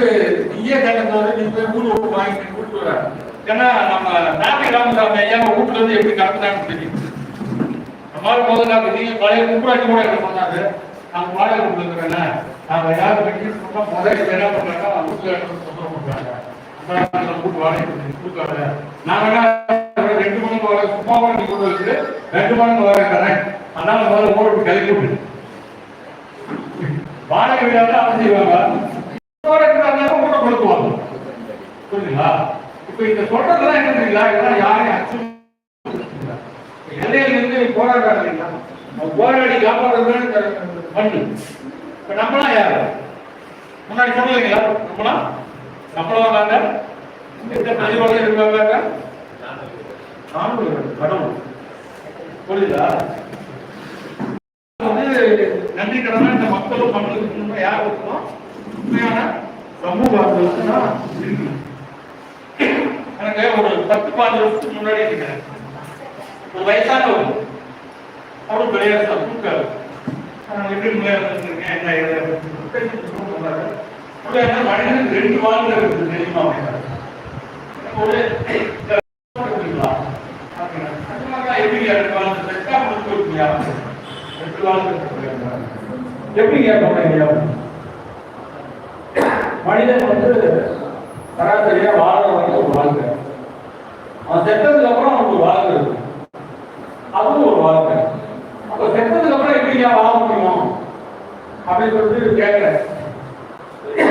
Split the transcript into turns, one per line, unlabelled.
வந்து நீயே கேட்டதோட நீ போய் ஊர் வாங்கி கூட்டு வர. ஏன்னா நம்ம நாட்டு ராமசாமி ஐயா வீட்டுல இருந்து எப்படி நடத்துனாங்கன்னு தெரியும். நம்மளால முதல்ல நீங்க பழைய கும்பராட்சி கூட என்ன பண்ணாரு நாங்க வாடகை வீட்டுல இருக்கிறேன் நாங்க யாரும் கட்டி சொன்னா முதல்ல என்ன பண்றாங்க வீட்டுல சொந்தம் பண்றாங்க கூட்டு வாடகை கொடுக்காத என்ன ரெண்டு மணிக்கு வர சும்மா நீ கொண்டு வச்சுட்டு ரெண்டு மணிக்கு வர தரேன் அதனால முதல்ல ஓடி கிளப்பி விடு. வாடகை வீடாக அவசியம் செய்வாங்க இப்ப இந்த சொல்றதெல்லாம் என்ன தெரியல இதெல்லாம் யாரையும் அச்சம் எல்லையில இருந்து போராடுறாங்க இல்லைங்களா போராடி காப்பாடுறது மண்ணு. இப்ப நம்மளாம் யாரு? முன்னாடி சொல்லலைங்களா நம்மளாம் நம்மளும் நாங்க? எந்த பிரதிபலம் இருக்காங்க நானும் கடவுள். புரியுதா? வந்து நன்றி கடனா இந்த மக்களும் மக்களுக்கு முன்னே யார் இருக்கணும்? உண்மையான சமூக ஆர்வலர்னா இருக்கணும். எனக்கு ஒரு பத்து பாஞ்சு வருஷத்துக்கு முன்னாடி இருக்கிறேன் ஒரு வயசானவர். அவரும் விளையாட்டு தான் தூக்காரு. எப்படி விளையாடுறேன் என்ன என்ன மனிதனுக்கு ரெண்டு வாழ்க்கை இருக்குது தெரியுமா? ஒரு எப்படி ரெண்டு வாழ்க்கை செட்டா ரெண்டு வாழ்க்கை எப்படி கேட்க மனிதன் வந்து சராசரியா வாழ வரைக்கும் ஒரு வாழ்க்கை அவன் செத்ததுக்கு அப்புறம் அவனுக்கு ஒரு வாழ்க்கை இருக்கும். அதுவும் ஒரு வாழ்க்கை. அப்ப செத்ததுக்கு அப்புறம் எப்படி ஏன் வாழ முடியும்? அப்படின்னு சொல்லிட்டு கேட்கிறேன்.